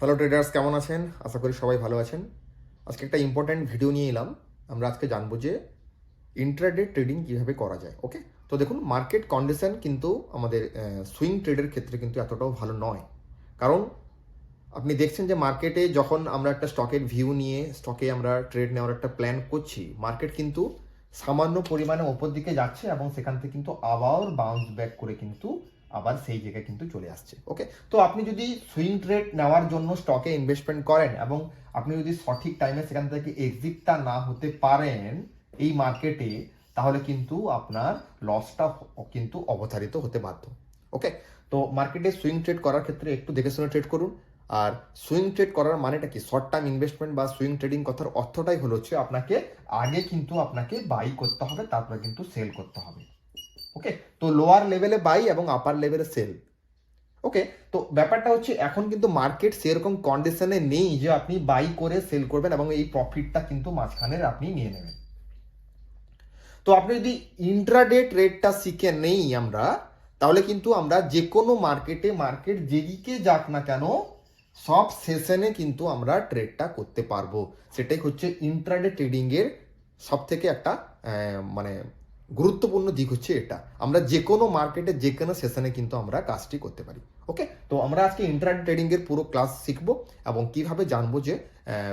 Hello traders কেমন আছেন? আশা করি সবাই ভালো আছেন। আজকে একটা ইম্পর্ট্যান্ট ভিডিও নিয়ে এলাম। আমরা আজকে জানব যে ইন্ট্রাডে ট্রেডিং কীভাবে করা যায় ওকে তো দেখুন মার্কেট কন্ডিশন কিন্তু আমাদের সুইং ট্রেডের ক্ষেত্রে কিন্তু এতটাও ভালো নয়। কারণ আপনি দেখছেন যে মার্কেটে যখন আমরা একটা স্টকের ভিউ নিয়ে স্টকে আমরা ট্রেড নেওয়ার একটা প্ল্যান করছি মার্কেট কিন্তু সামান্য পরিমাণে ওপর দিকে যাচ্ছে এবং সেখান থেকে কিন্তু আবার বাউন্স ব্যাক করে কিন্তু আবার সেই জায়গায় কিন্তু চলে আসছে ওকে তো আপনি যদি সুইং ট্রেড নেওয়ার জন্য স্টকে ইনভেস্টমেন্ট করেন এবং আপনি যদি সঠিক টাইমে সেখান থেকে এক্সিটটা না হতে পারেন এই মার্কেটে তাহলে কিন্তু আপনার লসটা কিন্তু অবধারিত হতে বাধ্য ওকে তো মার্কেটে সুইং ট্রেড করার ক্ষেত্রে একটু দেখে শুনে ট্রেড করুন। আর সুইং ট্রেড করার মানেটা কি? শর্ট টার্ম ইনভেস্টমেন্ট বা সুইং ট্রেডিং কথার অর্থটাই হলো হচ্ছে আপনাকে আগে কিন্তু আপনাকে বাই করতে হবে, তারপরে কিন্তু সেল করতে হবে। ওকে তো লোয়ার লেভেলে বাই এবং আপার লেভেলে সেল ওকে তো ব্যাপারটা হচ্ছে এখন কিন্তু মার্কেট সেরকম কন্ডিশনে নেই যে আপনি বাই করে সেল করবেন এবং এই প্রফিটটা কিন্তু মাঝখানের আপনি নিয়ে নেবেন। তো আপনি যদি ইন্ট্রাডে ট্রেডটা শিখে নেই আমরা, তাহলে কিন্তু আমরা যে কোনো মার্কেটে মার্কেট যেদিকে যাক না কেন, সব সেশনে কিন্তু আমরা ট্রেডটা করতে পারব। সেটাই হচ্ছে ইন্ট্রাডে ট্রেডিংয়ের সব থেকে একটা মানে গুরুত্বপূর্ণ দিক হচ্ছে এটা। আমরা যে কোনো মার্কেটে যে কোনো সেশনে কিন্তু আমরা কাজটি করতে পারি। ওকে তো আমরা আজকে ইন্টারনেট ট্রেডিংয়ের পুরো ক্লাস শিখব এবং কীভাবে জানব যে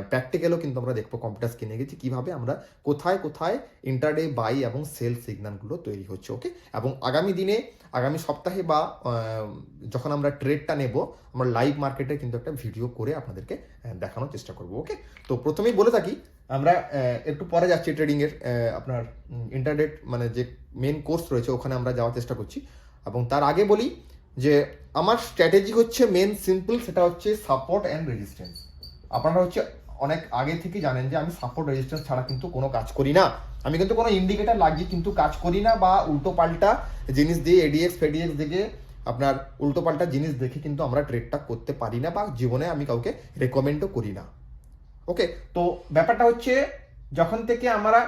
প্র্যাকটিক্যালও কিন্তু আমরা দেখব কম্পিউটার স্ক্রিনে গেছি কীভাবে আমরা কোথায় কোথায় ইন্টারডে বাই এবং সেল সিগন্যালগুলো তৈরি হচ্ছে ওকে এবং আগামী দিনে, আগামী সপ্তাহে বা যখন আমরা ট্রেডটা নেব, আমরা লাইভ মার্কেটে কিন্তু একটা ভিডিও করে আপনাদেরকে দেখানোর চেষ্টা করব ওকে তো প্রথমেই বলে থাকি, আমরা একটু পরে যাচ্ছি ট্রেডিংয়ের আপনার ইন্টারনেট মানে যে মেন কোর্স রয়েছে, ওখানে আমরা যাওয়ার চেষ্টা করছি। এবং তার আগে বলি যে, আমার স্ট্র্যাটেজি হচ্ছে মেন সিম্পল সেটা হচ্ছে সাপোর্ট অ্যান্ড রেজিস্ট্যান্স আপনারা হচ্ছে অনেক আগে থেকে জানেন যে আমি সাপোর্ট রেজিস্ট্যান্স ছাড়া কিন্তু কোনো কাজ করি না। আমি কিন্তু কোনো ইন্ডিকেটার লাগিয়ে কিন্তু কাজ করি না বা উল্টো পাল্টা জিনিস দিয়ে এডিএক্স ফেডিএক্স দেখে আপনার উল্টো পাল্টা জিনিস দেখে কিন্তু আমরা ট্রেডটা করতে পারি না বা জীবনে আমি কাউকে রেকমেন্ডও করি না। ওকে তো ব্যাপারটা হচ্ছে যখন থেকে আমরা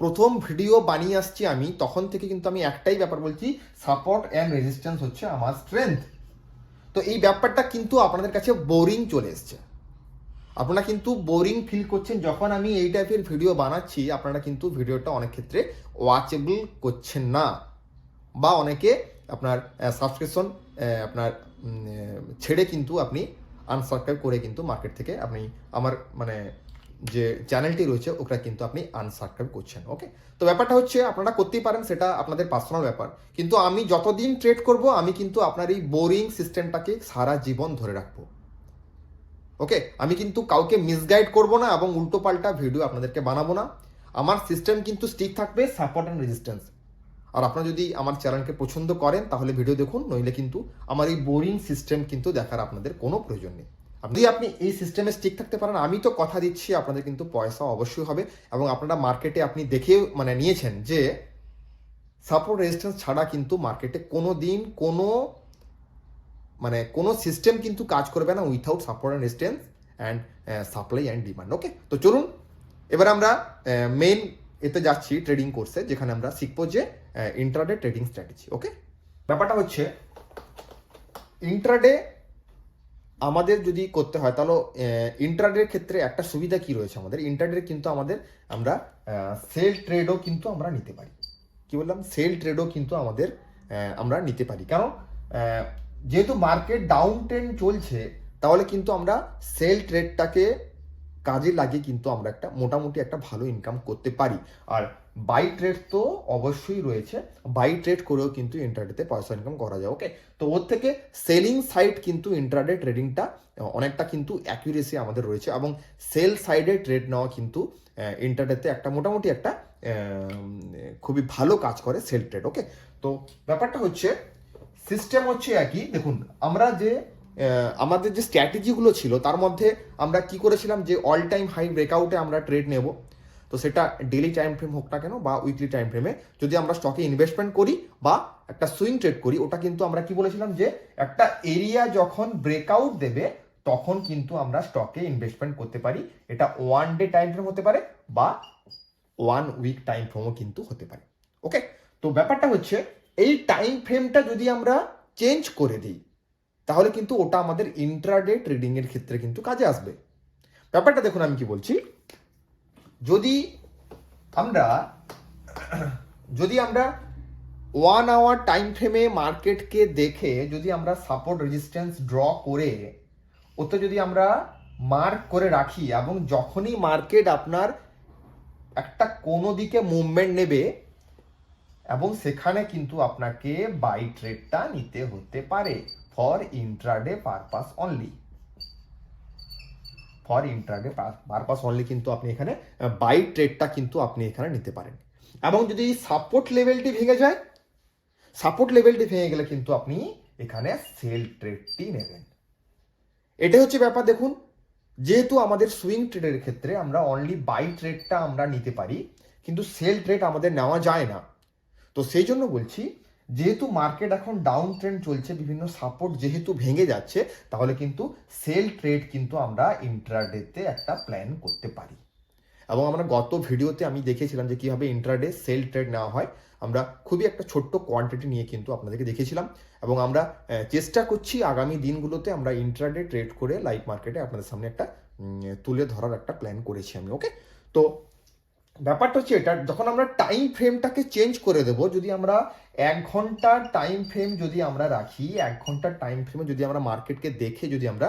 প্রথম ভিডিও বানিয়ে আসছি আমি, তখন থেকে কিন্তু আমি একটাই ব্যাপার বলছি সাপোর্ট অ্যান্ড রেজিস্ট্যান্স হচ্ছে আমার স্ট্রেংথ তো এই ব্যাপারটা কিন্তু আপনাদের কাছে বোরিং চলে এসছে। আপনারা কিন্তু বোরিং ফিল করছেন। যখন আমি এই টাইপের ভিডিও বানাচ্ছি, আপনারা কিন্তু ভিডিওটা অনেক ক্ষেত্রে ওয়াচেবল করছেন না। বা অনেকে আপনার সাবস্ক্রিপশন আপনার ছেড়ে কিন্তু আপনি আনসাবস্ক্রাইব করে কিন্তু মার্কেট থেকে আপনি আমার মানে যে চ্যানেলটি রয়েছে, ওটা কিন্তু আপনি আনসাবস্ক্রাইব করছেন ওকে তো ব্যাপারটা হচ্ছে, আপনারা করতেই পারেন, সেটা আপনাদের পার্সোনাল ব্যাপার। কিন্তু আমি যতদিন ট্রেড করব, আমি কিন্তু আপনার এই বোরিং সিস্টেমটাকে সারা জীবন ধরে রাখব। ওকে আমি কিন্তু কাউকে মিসগাইড করব না এবং উল্টো পাল্টা ভিডিও আপনাদেরকে বানাবো না। আমার সিস্টেম কিন্তু স্টিক থাকবে সাপোর্ট অ্যান্ড রেজিস্ট্যান্স আর আপনারা যদি আমার চ্যানেলকে পছন্দ করেন, তাহলে ভিডিও দেখুন, নইলে কিন্তু আমার এই বোরিং সিস্টেম কিন্তু দেখার আপনাদের কোনো প্রয়োজন নেই। যদি আপনি এই সিস্টেমে স্টিক থাকতে পারেন, আমি তো কথা দিচ্ছি, আপনাদের কিন্তু পয়সা অবশ্যই হবে। এবং আপনারা মার্কেটে আপনি দেখে মানে নিয়েছেন যে সাপোর্ট রেজিস্ট্যান্স ছাড়া কিন্তু মার্কেটে কোনো দিন কোনো মানে কোনো সিস্টেম কিন্তু কাজ করবে না without support and resistance and supply and demand okay তো চলুন, এবার আমরা মেন এতে যাচ্ছি ট্রেডিং কোর্সে যেখানে আমরা শিখব যে ইন্ট্রাডে ট্রেডিং স্ট্র্যাটেজি ওকে ব্যাপারটা হচ্ছে ইন্ট্রাডে আমাদের যদি করতে হয়, তাহলে ইন্টারডের ক্ষেত্রে একটা সুবিধা কি রয়েছে আমাদের? ইন্ট্রাডে কিন্তু আমাদের আমরা সেল ট্রেডও কিন্তু আমরা নিতে পারি। কি বললাম? সেল ট্রেডও কিন্তু আমাদের আমরা নিতে পারি। কারণ যেহেতু মার্কেট ডাউন ট্রেন্ড চলছে, তাহলে কিন্তু আমরা সেল ট্রেডটাকে কাজে লাগিয়ে কিন্তু আমরা একটা মোটামুটি একটা ভালো ইনকাম করতে পারি। আর বাই ট্রেড তো অবশ্যই রয়েছে। বাই ট্রেড করেও কিন্তু ইন্টারডেতে পয়সা ইনকাম করা যায় ওকে তো ওর থেকে সেলিং সাইড কিন্তু ইন্টারডে ট্রেডিংটা অনেকটা কিন্তু অ্যাকুরেসি আমাদের রয়েছে এবং সেল সাইডে ট্রেড নেওয়া কিন্তু ইন্টারডেতে একটা মোটামুটি একটা খুবই ভালো কাজ করে সেল ট্রেড ওকে তো ব্যাপারটা হচ্ছে সিস্টেম হচ্ছে একই। দেখুন, আমরা যে আমাদের যে স্ট্র্যাটেজিগুলো ছিল, তার মধ্যে আমরা কি করেছিলাম যে অল টাইম হাই ব্রেকআউটে আমরা ট্রেড নেব। তো সেটা ডেলি টাইম ফ্রেম হোক না কেন বা উইকলি টাইম ফ্রেমে যদি আমরা স্টকে ইনভেস্টমেন্ট করি বা একটা সুইং ট্রেড করি, ওটা কিন্তু আমরা কি বলেছিলাম যে একটা এরিয়া যখন ব্রেকআউট দেবে, তখন কিন্তু আমরা স্টকে ইনভেস্টমেন্ট করতে পারি। এটা ওয়ান ডে টাইম ফ্রেম হতে পারে বা ওয়ান উইক টাইম ফ্রেমও কিন্তু হতে পারে। ওকে তো ব্যাপারটা হচ্ছে এই টাইম ফ্রেমটা যদি আমরা চেঞ্জ করে দিই, তাহলে কিন্তু ওটা আমাদের ইন্ট্রাডে ট্রেডিং এর ক্ষেত্রে কিন্তু কাজে আসবে। ব্যাপারটা দেখুন আমি কি বলছি। যদি আমরা যদি আমরা ওয়ান আওয়ার টাইম ফ্রেমে মার্কেটকে দেখে, যদি আমরা সাপোর্ট রেজিস্ট্যান্স ড্র করে, ওতে যদি আমরা মার্ক করে রাখি এবং যখনই মার্কেট আপনার একটা কোনো দিকে মুভমেন্ট নেবে এবং সেখানে কিন্তু আপনাকে বাই ট্রেডটা নিতে হতে পারে। For intraday purpose only for intraday purpose only কিন্তু আপনি এখানে বাই ট্রেডটা কিন্তু আপনি এখানে নিতে পারেন। এবং যদি সাপোর্ট লেভেলটি ভেঙে যায় সাপোর্ট লেভেলটি ভেঙে গেলে কিন্তু আপনি এখানে সেল ট্রেডটি নেবেন। এটাই হচ্ছে ব্যাপার, দেখুন। যেহেতু আমাদের সুইং ট্রেডের ক্ষেত্রে আমরা অনলি বাই ট্রেডটা আমরা নিতে পারি, কিন্তু সেল ট্রেড আমাদের নেওয়া যায় না। তো সেই জন্য বলছি, যেহেতু মার্কেট এখন ডাউন ট্রেন্ড চলছে, বিভিন্ন সাপোর্ট যেহেতু ভেঙে যাচ্ছে, তাহলে কিন্তু সেল ট্রেড কিন্তু আমরা ইন্ট্রাডেতে একটা প্ল্যান করতে পারি। এবং আমরা গত ভিডিওতে আমি দেখেছিলাম যে কীভাবে ইন্ট্রাডে সেল ট্রেড নেওয়া হয়। আমরা খুবই একটা ছোট্ট কোয়ান্টিটি নিয়ে কিন্তু আপনাদেরকে দেখেছিলাম। এবং আমরা চেষ্টা করছি আগামী দিনগুলোতে আমরা ইন্ট্রাডে ট্রেড করে লাইভ মার্কেটে আপনাদের সামনে একটা তুলে ধরার একটা প্ল্যান করেছি আমি ওকে তো ব্যাপারটা হচ্ছে এটা, যখন আমরা টাইম ফ্রেমটাকে চেঞ্জ করে দেব, যদি আমরা এক ঘণ্টার টাইম ফ্রেম যদি আমরা রাখি, এক ঘণ্টার টাইম ফ্রেমে যদি আমরা মার্কেটকে দেখে যদি আমরা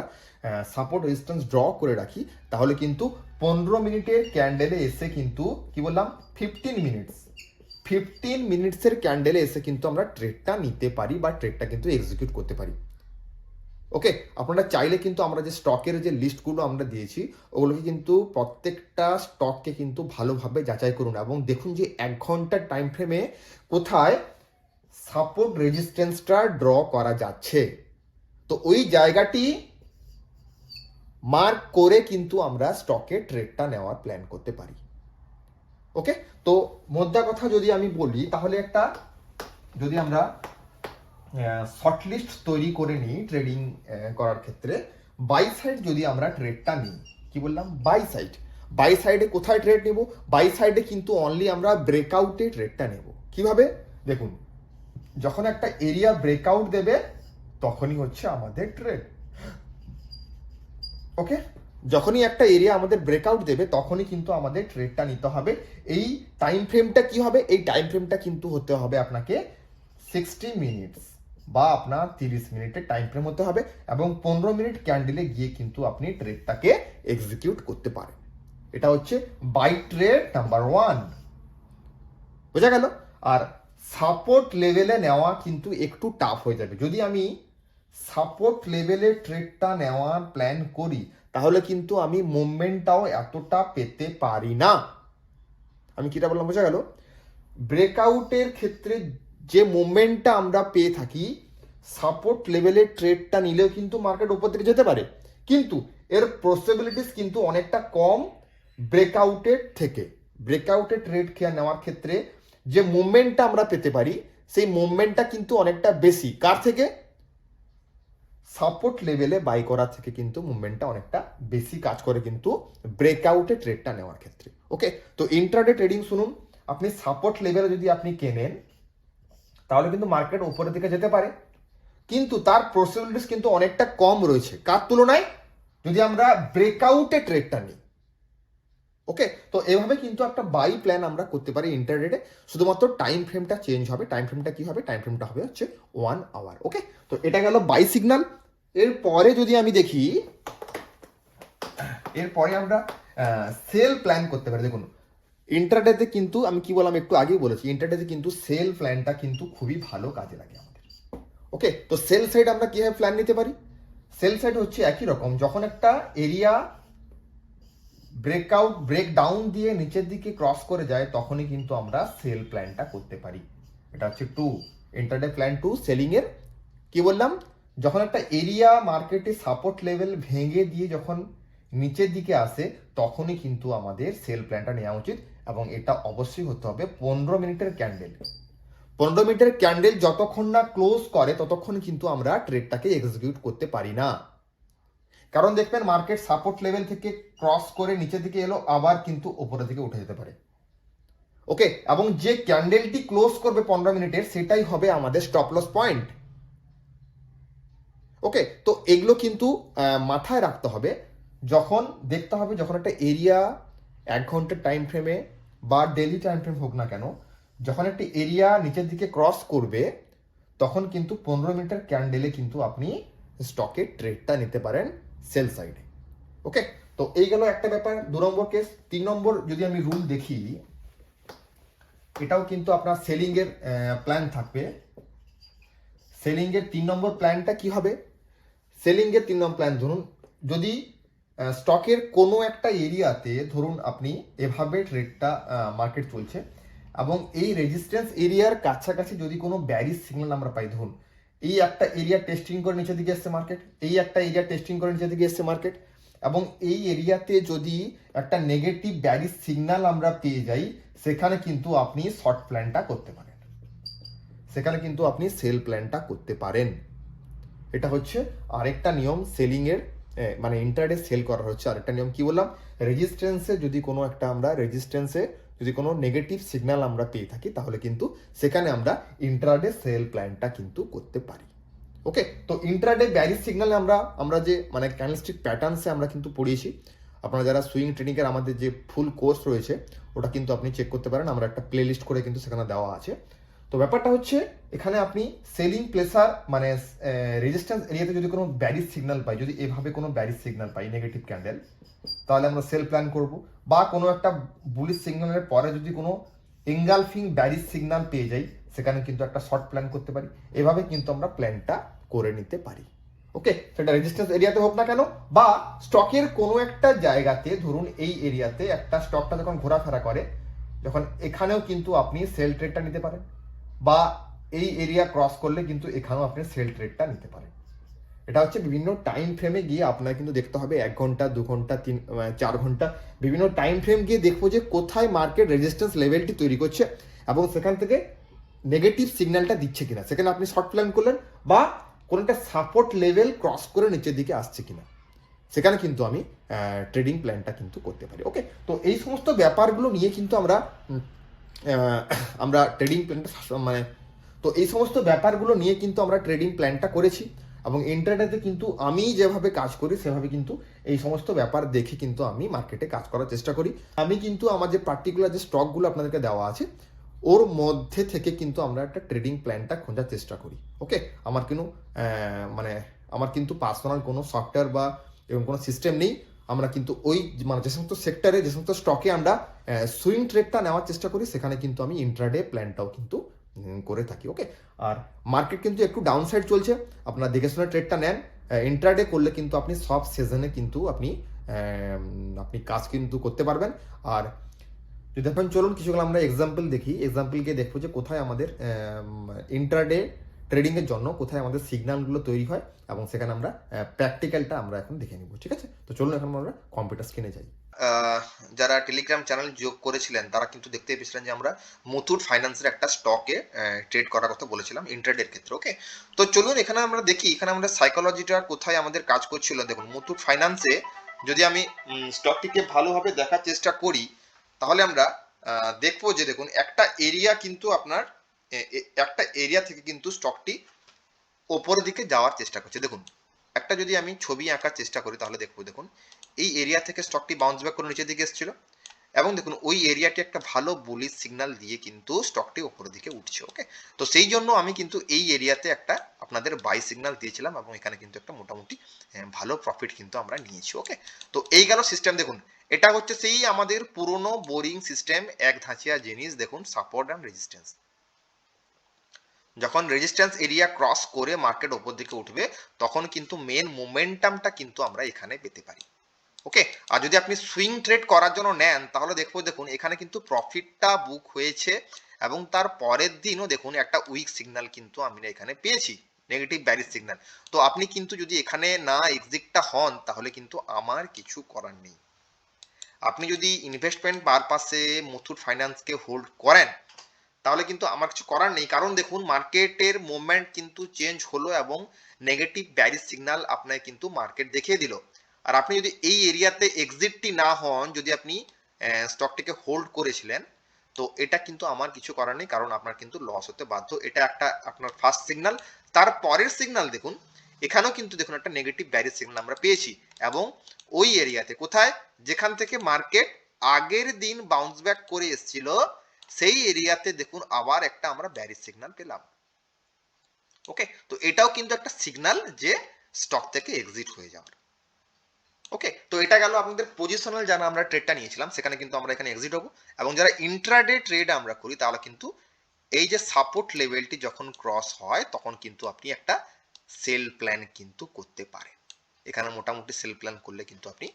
সাপোর্ট রেজিস্ট্যান্স ড্র করে রাখি, তাহলে কিন্তু পনেরো মিনিটের ক্যান্ডেলে এসে কিন্তু, কি বললাম? ফিফটিন মিনিটস ফিফটিন মিনিটসের ক্যান্ডেলে এসে কিন্তু আমরা ট্রেডটা নিতে পারি বা ট্রেডটা কিন্তু এক্সিকিউট করতে পারি। ওকে আপনারা চাইলে কিন্তু আমরা যে স্টকের যে লিস্টগুলো আমরা দিয়েছি, ওগুলোকে কিন্তু প্রত্যেকটা স্টককে কিন্তু ভালোভাবে যাচাই করুন এবং দেখুন যে এক ঘণ্টার টাইম ফ্রেমে কোথায় সাপোর্ট রেজিস্ট্যান্সটা ড্র করা যাচ্ছে। তো ওই জায়গাটি মার্ক করে কিন্তু আমরা স্টকে ট্রেডটা নেওয়ার প্ল্যান করতে পারি। ওকে তো মোদ্দা কথা যদি আমি বলি, তাহলে একটা যদি আমরা শর্ট লিস্ট তৈরি করে নিই ট্রেডিং করার ক্ষেত্রে। বাই সাইড যদি আমরা ট্রেডটা নিই, কি বললাম? বাই সাইড বাই সাইডে কোথায় ট্রেড নেব? বাই সাইডে কিন্তু অনলি আমরা ব্রেকআউটে ট্রেডটা নেব। কীভাবে? দেখুন, যখন একটা এরিয়া ব্রেকআউট দেবে, তখনই হচ্ছে আমাদের ট্রেড ওকে যখনই একটা এরিয়া আমাদের ব্রেকআউট দেবে, তখনই কিন্তু আমাদের ট্রেডটা নিতে হবে। এই টাইম ফ্রেমটা কি হবে? এই টাইম ফ্রেমটা কিন্তু হতে হবে আপনাকে সিক্সটি মিনিটস বা আপনার তিরিশ মিনিটের টাইম ফ্রেম হতে হবে এবং পনেরো মিনিট ক্যান্ডেলে গিয়ে কিন্তু আপনি ট্রেডটাকে এক্সিকিউট করতে পারেন। এটা হচ্ছে বাই ট্রেড নাম্বার ওয়ান বোঝা গেল? আর সাপোর্ট লেভেলে নেওয়া কিন্তু একটু টাফ হয়ে যাবে। যদি আমি সাপোর্ট লেভেলে ট্রেডটা নেওয়ার প্ল্যান করি, তাহলে কিন্তু আমি মুভমেন্টটাও এতটা পেতে পারি না। আমি কিটা বললাম, বোঝা গেল? ব্রেকআউটের ক্ষেত্রে যে মুভমেন্টটা আমরা পেয়ে থাকি সাপোর্ট লেভেলের ট্রেডটা নিলেও কিন্তু মার্কেট উপর দিকে যেতে পারে। কিন্তু এর পসিবিলিটিস কিন্তু অনেকটা কম ব্রেকআউটের থেকে। ব্রেকআউটের ট্রেড খেয়ে নেওয়ার ক্ষেত্রে যে মুভমেন্টটা আমরা পেতে পারি, সেই মুভমেন্টটা কিন্তু অনেকটা বেশি। কার থেকে? সাপোর্ট লেভেলে বাই করার থেকে কিন্তু মুভমেন্টটা অনেকটা বেশি কাজ করে কিন্তু ব্রেকআউটে ট্রেডটা নেওয়ার ক্ষেত্রে। ওকে তো ইন্ট্রাডে ট্রেডিং শুনুন। আপনি সাপোর্ট লেভেলে যদি আপনি কেনেন তাহলে কিন্তু মার্কেট উপরের দিকে যেতে পারে। কিন্তু তার পসিবিলিটিস কিন্তু অনেকটা কম রয়েছে। কার তুলনায়? যদি আমরা ব্রেকআউটে ট্রেডটা নিই। ওকে তো এভাবে কিন্তু একটা বাই প্ল্যান আমরা করতে পারি ইন্টারনেটে শুধুমাত্র টাইম ফ্রেমটা চেঞ্জ হবে। টাইম ফ্রেমটা কি হবে? টাইম ফ্রেমটা হবে হচ্ছে ওয়ান আওয়ার ওকে তো এটা গেল বাই সিগন্যাল এরপরে যদি আমি দেখি, এরপরে আমরা সেল প্ল্যান করতে পারি। দেখুন ইন্টারডেতে কিন্তু আমি কি বললাম একটু আগেই বলেছি ইন্টারডেতে কিন্তু সেল প্ল্যানটা কিন্তু খুবই ভালো কাজে লাগে আমাদের। ওকে তো সেল সাইড আমরা কীভাবে প্ল্যান নিতে পারি? সেল সাইড হচ্ছে একই রকম, যখন একটা এরিয়া ব্রেকআউট ব্রেক ডাউন দিয়ে নিচের দিকে ক্রস করে যায়, তখনই কিন্তু আমরা সেল প্ল্যানটা করতে পারি। এটা হচ্ছে to intraday plan to selling এর। কি বললাম? যখন একটা এরিয়া মার্কেটে সাপোর্ট লেভেল ভেঙে দিয়ে যখন নিচের দিকে আসে, তখনই কিন্তু আমাদের সেল প্ল্যানটা নেওয়া উচিত। এবং এটা অবশ্যই হতে হবে পনেরো মিনিটের ক্যান্ডেল পনেরো মিনিটের ক্যান্ডেল যতক্ষণ না ক্লোজ করে, ততক্ষণ কিন্তু আমরা ট্রেডটাকে এক্সিকিউট করতে পারি না। কারণ দেখবেন মার্কেট সাপোর্ট লেভেল থেকে ক্রস করে নিচে দিকে এলো, আবার কিন্তু উপরের দিকে উঠে যেতে পারে। ওকে, এবং যে ক্যান্ডেলটি ক্লোজ করবে পনেরো মিনিটের, সেটাই হবে আমাদের স্টপ লস পয়েন্ট ওকে, তো এগুলো কিন্তু মাথায় রাখতে হবে। যখন দেখতে হবে, যখন একটা এরিয়া এক ঘণ্টার টাইম ফ্রেমে বা ডেলি টাইম ফ্রেম হোক না কেন, যখন একটি এরিয়া নিচের দিকে ক্রস করবে, তখন কিন্তু পনেরো মিনিটের ক্যান্ডেলে কিন্তু আপনি স্টকে ট্রেডটা নিতে পারেন সেল সাইডে ওকে তো এই গেল একটা ব্যাপার, দু নম্বর কেস তিন নম্বর, যদি আমি রুল দেখি, এটাও কিন্তু আপনার সেলিং এর প্ল্যান থাকবে। সেলিং এর তিন নম্বর প্ল্যানটা কি হবে? সেলিং এর তিন নম্বর প্ল্যান ধরুন, যদি স্টকের কোনো একটা এরিয়াতে ধরুন আপনি এভাবে ট্রেডটা মার্কেট চলছে এবং এই রেজিস্ট্যান্স এরিয়ার কাছাকাছি যদি কোনো ব্যারিজ সিগন্যাল আমরা পাই ধরুন এই একটা এরিয়া টেস্টিং করে নিচের দিকে এসছে মার্কেট এই একটা এরিয়া টেস্টিং করে নিচের দিকে এসছে মার্কেট এবং এই এরিয়াতে যদি একটা নেগেটিভ ব্যারিজ সিগন্যাল আমরা পেয়ে যাই সেখানে কিন্তু আপনি শর্ট প্ল্যানটা করতে পারেন। সেখানে কিন্তু আপনি সেল প্ল্যানটা করতে পারেন। এটা হচ্ছে আরেকটা নিয়ম সেলিং এর এ, মানে ইন্টারডে সেল করার হচ্ছে। আরেকটা নিয়ম কি বললাম? রেজিস্ট্যান্সে যদি কোনো একটা আমরা রেজিস্ট্যান্সে যদি কোনো নেগেটিভ সিগন্যাল আমরা পেয়ে থাকি, তাহলে কিন্তু সেখানে আমরা ইন্ট্রাডে সেল প্ল্যানটা কিন্তু করতে পারি। ওকে তো ইন্ট্রাডে ব্যারিজ সিগন্যালে আমরা আমরা যে মানে ক্যান্ডেলস্টিক প্যাটার্নসে আমরা কিন্তু পড়িয়েছি। আপনারা যারা সুইং ট্রেনিংয়ের আমাদের যে ফুল কোর্স রয়েছে, ওটা কিন্তু আপনি চেক করতে পারেন। আমরা একটা প্লে লিস্ট করে কিন্তু সেখানে দেওয়া আছে। তো ব্যাপারটা হচ্ছে এখানে আপনি সেলিং প্লেসার মানে রেজিস্ট্যান্স এরিয়াতে যদি কোনো ব্যারিজ সিগন্যাল পাই, যদি এভাবে কোনো ব্যারিজ সিগন্যাল পাই নেগেটিভ ক্যান্ডেল তাহলে আমরা সেল প্ল্যান করব। বা কোনো একটা বুলিশ সিগন্যালের পরে যদি কোনো এঙ্গালফিং ব্যারিজ সিগন্যাল পেয়ে যাই, সেখানে কিন্তু একটা শর্ট প্ল্যান করতে পারি। এভাবে কিন্তু আমরা প্ল্যানটা করে নিতে পারি। ওকে সেটা রেজিস্ট্যান্স এরিয়াতে হোক না কেন, বা স্টকের কোনো একটা জায়গাতে, ধরুন এই এরিয়াতে একটা স্টকটা যখন ঘোরাফেরা করে, যখন এখানেও কিন্তু আপনি সেল ট্রেডটা নিতে পারেন। বা এই এরিয়া ক্রস করলে কিন্তু এখানেও আপনি সেল ট্রেডটা নিতে পারেন। এটা হচ্ছে বিভিন্ন টাইম ফ্রেমে গিয়ে আপনার কিন্তু দেখতে হবে, এক ঘণ্টা, দু ঘণ্টা, তিন চার ঘণ্টা। বিভিন্ন টাইম ফ্রেম গিয়ে দেখব যে কোথায় মার্কেট রেজিস্ট্যান্স লেভেলটি তৈরি করছে এবং সেখান থেকে নেগেটিভ সিগন্যালটা দিচ্ছে কিনা। সেখানে আপনি শর্ট প্ল্যান করলেন বা কোনো একটা সাপোর্ট লেভেল ক্রস করে নিচের দিকে আসছে কিনা। সেখানে কিন্তু আমি ট্রেডিং প্ল্যানটা কিন্তু করতে পারি। ওকে তো এই সমস্ত ব্যাপারগুলো নিয়ে কিন্তু আমরা আমরা ট্রেডিং প্ল্যানটা মানে তো এই সমস্ত ব্যাপারগুলো নিয়ে কিন্তু আমরা ট্রেডিং প্ল্যানটা করেছি এবং ইন্টারনেটে কিন্তু আমি যেভাবে কাজ করি, সেভাবে কিন্তু এই সমস্ত ব্যাপার দেখে কিন্তু আমি মার্কেটে কাজ করার চেষ্টা করি। আমি কিন্তু আমার যে পার্টিকুলার যে স্টকগুলো আপনাদেরকে দেওয়া আছে, ওর মধ্যে থেকে কিন্তু আমরা একটা ট্রেডিং প্ল্যানটা খোঁজার চেষ্টা করি ওকে আমার কিন্তু মানে আমার কিন্তু পার্সোনাল কোনো সফটওয়্যার বা এরকম কোনো সিস্টেম নেই। আমরা কিন্তু ওই মানে যে সমস্ত সেক্টরে যে সমস্ত স্টকে আমরা সুইং ট্রেডটা নেওয়ার চেষ্টা করি, সেখানে কিন্তু আমি ইন্ট্রাডে প্ল্যানটাও কিন্তু করে থাকি ওকে আর মার্কেট কিন্তু একটু ডাউন সাইড চলছে। আপনারা দেখে শুনে ট্রেডটা নেন। ইন্ট্রাডে করলে কিন্তু আপনি সব সিজনে কিন্তু আপনি আপনি কাজ কিন্তু করতে পারবেন। আর যদি আপনি চলুন কিছুগুলো আমরা এক্সাম্পল দেখি। এক্সাম্পলকে দেখব যে কোথায় আমাদের ইন্টারডে ট্রেডিং এর জন্য কোথায় আমাদের সিগন্যালগুলো তৈরি হয় এবং সেখানে আমরা প্র্যাকটিক্যালটা আমরা এখন দেখে নিব, ঠিক আছে? তো চলুন এখন আমরা কম্পিউটার স্ক্রিনে যাই। যারা টেলিগ্রাম চ্যানেল যোগ করেছিলেন, তারা কিন্তু দেখতে পেয়েছিলেন যে আমরা মুথুট ফাইন্যান্সের একটা স্টকে ট্রেড করার কথা বলেছিলাম ইন্টারডের ক্ষেত্রে ওকে তো চলুন এখানে আমরা দেখি, এখানে আমরা সাইকোলজিটা কোথায় আমাদের কাজ করছিল। দেখুন, মুথুট ফাইন্যান্সে যদি আমি স্টকটিকে ভালোভাবে দেখার চেষ্টা করি, তাহলে আমরা দেখব যে দেখুন, একটা এরিয়া কিন্তু আপনার একটা এরিয়া থেকে কিন্তু স্টকটি ওপরের দিকে যাওয়ার চেষ্টা করছে। দেখুন, একটা যদি আমি ছবি আঁকার চেষ্টা করি, তাহলে দেখব, দেখুন এই এরিয়া থেকে স্টকটি বাউন্স ব্যাক করে নিচের দিকে এসেছিল। এবং দেখুন, ওই এরিয়াটি একটা ভালো বুলিশ সিগন্যাল দিয়ে কিন্তু স্টকটি উপরের দিকে উঠছে ওকে তো সেই জন্য আমি কিন্তু এই এরিয়াতে একটা আপনাদের বাই সিগন্যাল দিয়েছিলাম এবং এখানে কিন্তু একটা মোটামুটি ভালো প্রফিট কিন্তু আমরা নিয়েছি ওকে তো এই গেল সিস্টেম দেখুন, এটা হচ্ছে সেই আমাদের পুরনো বোরিং সিস্টেম এক ধাঁচিয়া জিনিস, দেখুন সাপোর্ট অ্যান্ড রেজিস্ট্যান্স যখন রেজিস্ট্যান্স এরিয়া ক্রস করে মার্কেট ওপর দিকে উঠবে, তখন কিন্তু মেন মোমেন্টামটা কিন্তু আমরা এখানে পেতে পারি। ওকে আর যদি আপনি সুইং ট্রেড করার জন্য নেন, তাহলে দেখব, দেখুন, এখানে কিন্তু প্রফিটটা বুক হয়েছে এবং তার পরের দিনও দেখুন, একটা উইক সিগন্যাল কিন্তু আমি এখানে পেয়েছি নেগেটিভ ব্যারিজ সিগন্যাল তো আপনি কিন্তু যদি এখানে না এক্সিটটা হন, তাহলে কিন্তু আমার কিছু করার নেই। আপনি যদি ইনভেস্টমেন্ট পারপাসে মুথুট ফাইন্যান্সকে হোল্ড করেন, তাহলে কিন্তু আমার কিছু করার নেই। কারণ দেখুন মার্কেটের মুভমেন্ট কিন্তু চেঞ্জ হলো এবং নেগেটিভ ব্যারিজ সিগন্যাল আপনাকে কিন্তু মার্কেট দেখিয়ে দিল। আর আপনি যদি এই এরিয়াতে এক্সিটটি না হন, যদি আপনি স্টকটিকে হোল্ড করেছিলেন, তো এটা কিন্তু আমার কিছু করার নেই, কারণ আপনার কিন্তু লস হতে বাধ্য। এটা একটা আপনার ফার্স্ট সিগনাল তার পরের সিগন্যাল দেখুন, এখানেও কিন্তু দেখুন একটা নেগেটিভ ব্যারিজ সিগনাল আমরা পেয়েছি। এবং ওই এরিয়াতে কোথায়? যেখান থেকে মার্কেট আগের দিন বাউন্স ব্যাক করে এসেছিল, সেই এরিয়াতে দেখুন আবার একটা আমরা ব্যারিজ সিগনাল পেলাম। ওকে তো এটাও কিন্তু একটা সিগন্যাল যে স্টক থেকে এক্সিট হয়ে যাওয়ার। ওকে তো এটা গেল আপনাদের পজিশনাল যারা আমরা ট্রেডটা নিয়েছিলাম, সেখানে কিন্তু আমরা এখানে এক্সিট হব। এবং যারা ইন্ট্রাডে ট্রেড আমরা করি, তাহলে কিন্তু এই যে সাপোর্ট লেভেলটি যখন ক্রস হয়, তখন কিন্তু আপনি একটা সেল প্ল্যান কিন্তু করতে পারেন। এখানে মোটামুটি সেল প্ল্যান করলে কিন্তু আপনি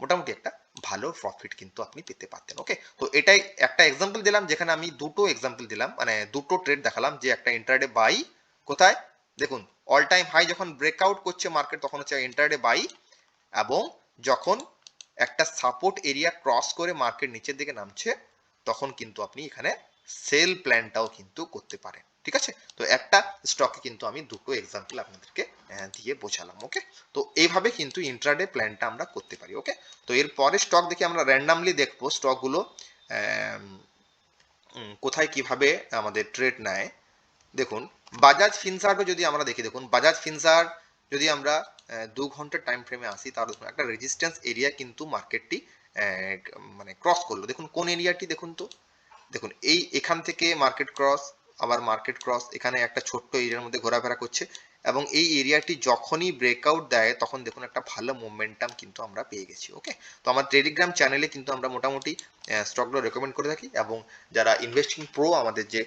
মোটামুটি একটা ভালো প্রফিট কিন্তু আপনি পেতে পারতেন ওকে তো এটাই একটা এক্সাম্পল দিলাম, যেখানে আমি দুটো এক্সাম্পল দিলাম মানে দুটো ট্রেড দেখালাম, যে একটা ইন্টারডে বাই কোথায়? দেখুন অল টাইম হাই যখন ব্রেকআউট করছে মার্কেট তখন হচ্ছে ইন্টারডে বাই এবং যখন একটা সাপোর্ট এরিয়া ক্রস করে মার্কেট নিচের দিকে নামছে, তখন কিন্তু আপনি এখানে সেল প্ল্যানটাও কিন্তু করতে পারেন। ঠিক আছে? তো একটা স্টকে কিন্তু আমি দুটো এক্সাম্পল আপনাদেরকে দিয়ে বোঝালাম ওকে তো এইভাবে কিন্তু ইন্ট্রাডে প্ল্যানটা আমরা করতে পারি ওকে তো এর পরে স্টক দেখে আমরা র্যান্ডামলি দেখব স্টকগুলো কোথায় কীভাবে আমাদের ট্রেড নেয়। দেখুন বাজাজ ফিনসার্ভে যদি আমরা দেখি, দেখুন বাজাজ ফিনসার্ভ যদি আমরা দু ঘণ্টার টাইম ফ্রেমে আসি, তার একটা রেজিস্ট্যান্স এরিয়া কিন্তু মার্কেটটি মানে ক্রস করল। দেখুন, কোন এরিয়াটি দেখুন তো? দেখুন, এই এখান থেকে মার্কেট ক্রস আবার মার্কেট ক্রস এখানে একটা ছোট্ট এরিয়ার মধ্যে ঘোরাফেরা করছে এবং এই এরিয়াটি যখনই ব্রেকআউট দেয়, তখন দেখুন একটা ভালো মোমেন্টাম কিন্তু আমরা পেয়ে গেছি ওকে তো আমার টেলিগ্রাম চ্যানেলে কিন্তু আমরা মোটামুটি স্টকগুলো রেকমেন্ড করে থাকি এবং যারা ইনভেস্টিং প্রো আমাদের যে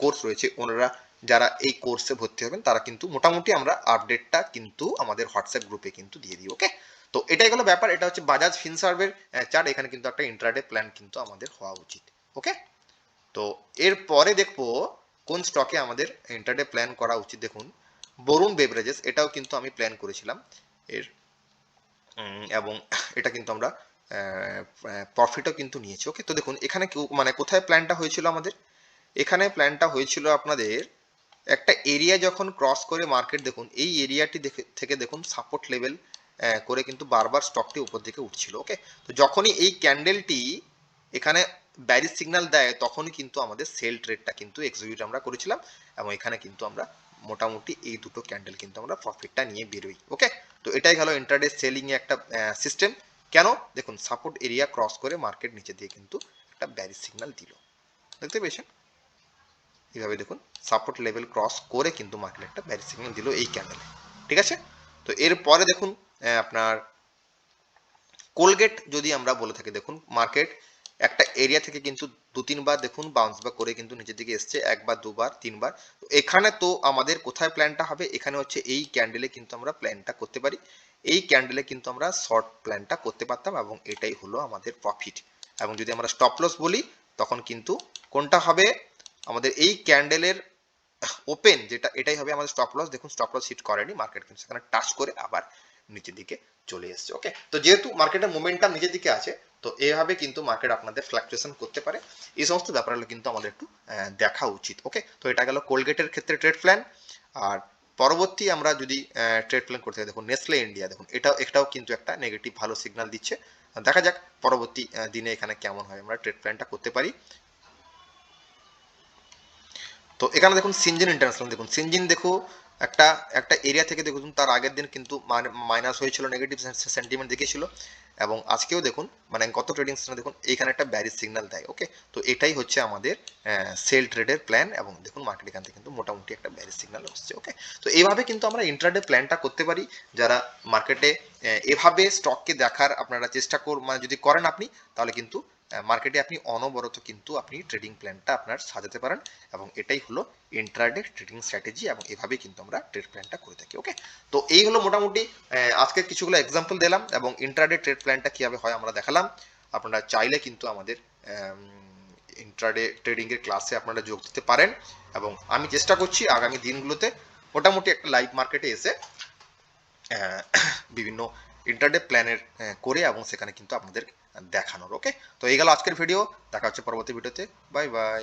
কোর্স রয়েছে, ওনারা যারা এই কোর্সে ভর্তি হবেন, তারা কিন্তু মোটামুটি আমরা আপডেটটা কিন্তু আমাদের হোয়াটসঅ্যাপ গ্রুপে কিন্তু দিয়ে দিই ওকে তো এটাই হলো ব্যাপার, এটা হচ্ছে বাজাজ ফিনসার্ভের চার্ট এখানে কিন্তু একটা ইন্ট্রাডে প্ল্যান কিন্তু আমাদের হওয়া উচিত ওকে তো এর পরে দেখব কোন স্টকে আমাদের ইন্টারডে প্ল্যান করা উচিত, দেখুন। বরুণ বেভারেজেস এটাও কিন্তু আমি প্ল্যান করেছিলাম, এর এবং এটা কিন্তু আমরা প্রফিটও কিন্তু নিয়েছি ওকে তো দেখুন, এখানে মানে কোথায় প্ল্যানটা হয়েছিল আমাদের? এখানে প্ল্যানটা হয়েছিল আপনাদের একটা এরিয়া যখন ক্রস করে মার্কেট দেখুন, এই এরিয়াটি থেকে দেখুন সাপোর্ট লেভেল করে কিন্তু বারবার স্টকটি উপর দিকে উঠছিল ওকে তো যখনই এই ক্যান্ডেলটি এখানে ব্যারিজ সিগন্যাল দেয় তখনই কিন্তু আমাদের সেল ট্রেডটা কিন্তু এক্সিকিউট আমরা করেছিলাম, এবং এখানে কিন্তু আমরা মোটামুটি এই দুটো ক্যান্ডেল কিন্তু আমরা প্রফিটটা নিয়ে বেরোই ওকে তো এটাই হলো ইন্টারডে সেলিং এর একটা সিস্টেম কেন? দেখুন সাপোর্ট এরিয়া ক্রস করে মার্কেট নিচে দিয়ে কিন্তু একটা ব্যারিজ সিগন্যাল দিল। দেখতে পেয়েছেন? এইভাবে দেখুন সাপোর্ট লেভেল ক্রস করে কিন্তু মার্কেট একটা ব্যারিজ সিগন্যাল দিল এই ক্যান্ডেলে ঠিক আছে? তো এরপরে দেখুন আপনার কোলগেট যদি আমরা বলে থাকি, দেখুন মার্কেট একটা এরিয়া থেকে কিন্তু দু, তিনবার দেখুন বাউন্স ব্যাক করে কিন্তু নিচের দিকে এসছে, একবার, দুবার, তিনবার। এখানে তো আমাদের কোথায় প্ল্যানটা হবে? এখানে হচ্ছে এই ক্যান্ডেলে কিন্তু আমরা প্ল্যানটা করতে পারি। এই ক্যান্ডেলে কিন্তু আমরা শর্ট প্ল্যানটা করতে পারতাম এবং এটাই হলো আমাদের প্রফিট এবং যদি আমরা স্টপ লস বলি, তখন কিন্তু কোনটা হবে? আমাদের এই ক্যান্ডেলের ওপেন যেটা, এটাই হবে আমাদের স্টপ লস দেখুন স্টপ লস হিট করেনি মার্কেট কিন্তু সেখানে টাচ করে আবার নিচের দিকে চলে এসছে ওকে তো যেহেতু মার্কেটের মোমেন্টাম নিচের দিকে আছে, তো এভাবে কিন্তু মার্কেট আপনাদের ফ্লাকচুয়েশন করতে পারে। এই সমস্ত ব্যাপারগুলো কিন্তু আমাদের একটু দেখা উচিত ওকে তো এটা গেল কোলগেটের ক্ষেত্রে ট্রেড প্ল্যান আর পরবর্তী আমরা যদি ট্রেড প্ল্যান করতে দেখুন নেসলে ইন্ডিয়া দেখুন, এটাও এটাও কিন্তু একটা নেগেটিভ ভালো সিগন্যাল দিচ্ছে। দেখা যাক, পরবর্তী দিনে এখানে কেমন হয়, আমরা ট্রেড প্ল্যানটা করতে পারি। তো এখানে দেখুন সিনজিন ইন্টারন্যাশনাল দেখুন সিনজিন দেখো একটা একটা এরিয়া থেকে দেখুন তার আগের দিন কিন্তু মাইনাস হয়েছিল নেগেটিভ সেন্টিমেন্ট দেখিয়েছিল। এবং আজকেও দেখুন মানে গত ট্রেডিং দেখুন এইখানে একটা ব্যারিজ সিগন্যাল দেয় ওকে তো এটাই হচ্ছে আমাদের সেল ট্রেডের প্ল্যান এবং দেখুন মার্কেট এখান থেকে কিন্তু মোটামুটি একটা ব্যারিজ সিগন্যাল হচ্ছে ওকে তো এইভাবে কিন্তু আমরা ইন্ট্রাডে প্ল্যানটা করতে পারি, যারা মার্কেটে এভাবে স্টককে দেখার আপনারা চেষ্টা কর মানে যদি করেন আপনি, তাহলে কিন্তু মার্কেটে আপনি অনবরত কিন্তু আপনি ট্রেডিং প্ল্যানটা আপনার সাজাতে পারেন এবং এটাই হলো ইন্ট্রাডে ট্রেডিং স্ট্র্যাটেজি এবং এভাবেই কিন্তু আমরা ট্রেড প্ল্যানটা করে থাকি ওকে তো এই হলো মোটামুটি আজকে কিছুগুলো এক্সাম্পল দিলাম এবং ইন্ট্রাডে ট্রেড প্ল্যানটা কীভাবে হয় আমরা দেখালাম। আপনারা চাইলে কিন্তু আমাদের ইন্ট্রাডে ট্রেডিং এর ক্লাসে আপনারা যোগ দিতে পারেন এবং আমি চেষ্টা করছি আগামী দিনগুলোতে মোটামুটি একটা লাইভ মার্কেটে এসে বিভিন্ন ইন্টারডে প্ল্যানের করে এবং সেখানে কিন্তু আপনাদের দেখানোর ওকে তো এই গেল আজকের ভিডিও দেখা হচ্ছে পরবর্তী ভিডিওতে বাই বাই